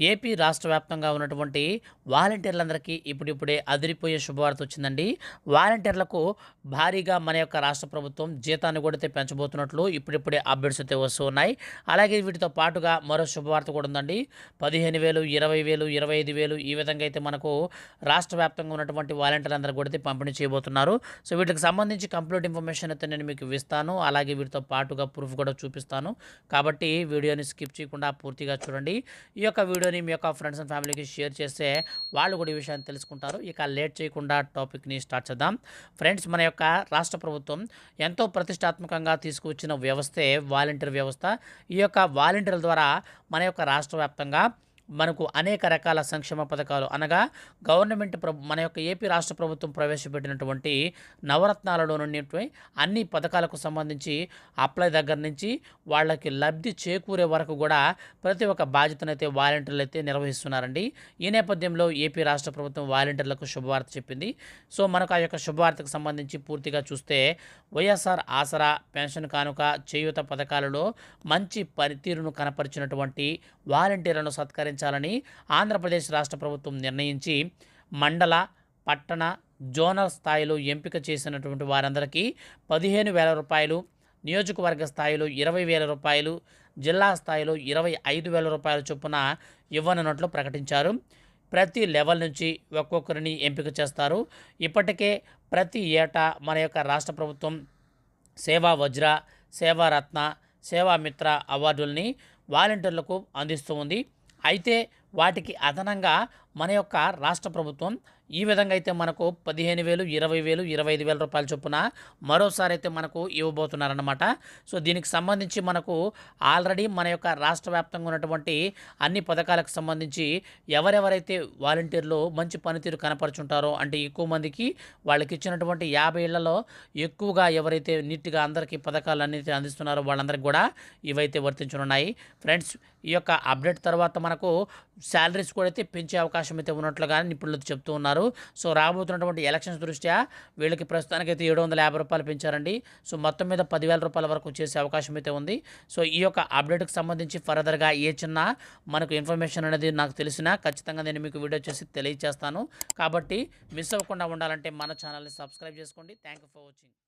AP రాష్ట్ర వ్యాప్తంగా ఉన్నటువంటి వాలంటీర్లందరికీ ఇప్పుడిప్పుడే అదిరిపోయే శుభవార్త వచ్చిందండి. వాలంటీర్లకు భారీగా మన యొక్క రాష్ట్ర ప్రభుత్వం జీతాన్ని కూడా అయితే పెంచబోతున్నట్లు ఇప్పుడిప్పుడే అప్డేట్స్ అయితే వస్తూ ఉన్నాయి. అలాగే వీటితో పాటుగా మరో శుభవార్త కూడా ఉందండి. పదిహేను వేలు ఇరవై వేలు ఇరవై ఐదు వేలు ఈ విధంగా అయితే మనకు రాష్ట్ర వ్యాప్తంగా ఉన్నటువంటి వాలంటీర్లందరూ కూడా అయితే పంపిణీ చేయబోతున్నారు. సో వీటికి సంబంధించి కంప్లీట్ ఇన్ఫర్మేషన్ అయితే నేను మీకు ఇస్తాను. అలాగే వీటితో పాటుగా ప్రూఫ్ కూడా చూపిస్తాను. కాబట్టి వీడియోని స్కిప్ చేయకుండా పూర్తిగా చూడండి. ఈ యొక్క వీడియోని మీ యొక్క ఫ్రెండ్స్ అండ్ ఫ్యామిలీకి షేర్ చేస్తే వాళ్ళు కూడా ఈ విషయాన్ని తెలుసుకుంటారు. ఇక లేట్ చేయకుండా టాపిక్ని స్టార్ట్ చేద్దాం. ఫ్రెండ్స్ మన యొక్క రాష్ట్ర ప్రభుత్వం ఎంతో ప్రతిష్టాత్మకంగా తీసుకువచ్చిన వ్యవస్థే వాలంటీర్ వ్యవస్థ. ఈ యొక్క వాలంటీర్ల ద్వారా మన యొక్క రాష్ట్ర వ్యాప్తంగా మనకు అనేక రకాల సంక్షేమ పథకాలు అనగా గవర్నమెంట్ ప్రభు మన యొక్క ఏపీ రాష్ట్ర ప్రభుత్వం ప్రవేశపెట్టినటువంటి నవరత్నాలలో నుండి అన్ని పథకాలకు సంబంధించి అప్లై దగ్గర నుంచి వాళ్ళకి లబ్ధి చేకూరే వరకు కూడా ప్రతి ఒక్క బాధ్యతనైతే వాలంటీర్లు అయితే నిర్వహిస్తున్నారండి. ఈ నేపథ్యంలో ఏపీ రాష్ట్ర ప్రభుత్వం వాలంటీర్లకు శుభవార్త చెప్పింది. సో మనకు ఆ యొక్క శుభవార్తకు సంబంధించి పూర్తిగా చూస్తే వైఎస్ఆర్ ఆసరా పెన్షన్ కానుక చేయూత పథకాలలో మంచి పనితీరును కనపరిచినటువంటి వాలంటీర్లను సత్కరించాలని ఆంధ్రప్రదేశ్ రాష్ట్ర ప్రభుత్వం నిర్ణయించి మండల పట్టణ జోనల్ స్థాయిలో ఎంపిక చేసినటువంటి వారందరికీ పదిహేను వేల రూపాయలు నియోజకవర్గ స్థాయిలో ఇరవై వేల రూపాయలు జిల్లా స్థాయిలో ఇరవై ఐదు వేల రూపాయల చొప్పున ఇవ్వనున్నట్లు ప్రకటించారు. ప్రతి లెవెల్ నుంచి ఒక్కొక్కరిని ఎంపిక చేస్తారు. ఇప్పటికే ప్రతి ఏటా మన యొక్క రాష్ట్ర ప్రభుత్వం సేవా వజ్ర సేవారత్న సేవామిత్ర అవార్డుల్ని వాలంటీర్లకు అందిస్తూ ఉంది. అయితే వాటికి అదనంగా మన యొక్క రాష్ట్ర ప్రభుత్వం ఈ విధంగా అయితే మనకు పదిహేను వేలు ఇరవై వేలు ఇరవై ఐదు వేల రూపాయల చొప్పున మరోసారి అయితే మనకు ఇవ్వబోతున్నారన్నమాట. సో దీనికి సంబంధించి మనకు ఆల్రెడీ మన యొక్క రాష్ట్ర వ్యాప్తంగా ఉన్నటువంటి అన్ని పథకాలకు సంబంధించి ఎవరెవరైతే వాలంటీర్లు మంచి పనితీరు కనపరుచుంటారో అంటే ఎక్కువ మందికి వాళ్ళకి ఇచ్చినటువంటి యాభై ఏళ్ళలో ఎక్కువగా ఎవరైతే నీట్గా అందరికీ పథకాలు అన్ని అందిస్తున్నారో వాళ్ళందరికీ కూడా ఇవైతే వర్తించనున్నాయి. ఫ్రెండ్స్ ఈ యొక్క అప్డేట్ తర్వాత మనకు శాలరీస్ కూడా అయితే పెంచే అవకాశం అయితే ఉన్నట్లుగా నిపుణులు చెప్తూ ఉన్నారు. సో రాబోతున్నటువంటి ఎలక్షన్స్ దృష్ట్యా వీళ్ళకి ప్రస్తుతానికైతే ఏడు వందల యాభై రూపాయలు పెంచారండి. సో మొత్తం మీద పదివేల రూపాయల వరకు చేసే అవకాశం అయితే ఉంది. సో ఈ యొక్క అప్డేట్కి సంబంధించి ఫర్దర్గా ఏ చిన్న మనకు ఇన్ఫర్మేషన్ అనేది నాకు తెలిసినా ఖచ్చితంగా నేను మీకు వీడియో చేసి తెలియజేస్తాను కాబట్టి మిస్ అవ్వకుండా ఉండాలంటే మన ఛానల్ని సబ్స్క్రైబ్ చేసుకోండి. Thank you for watching.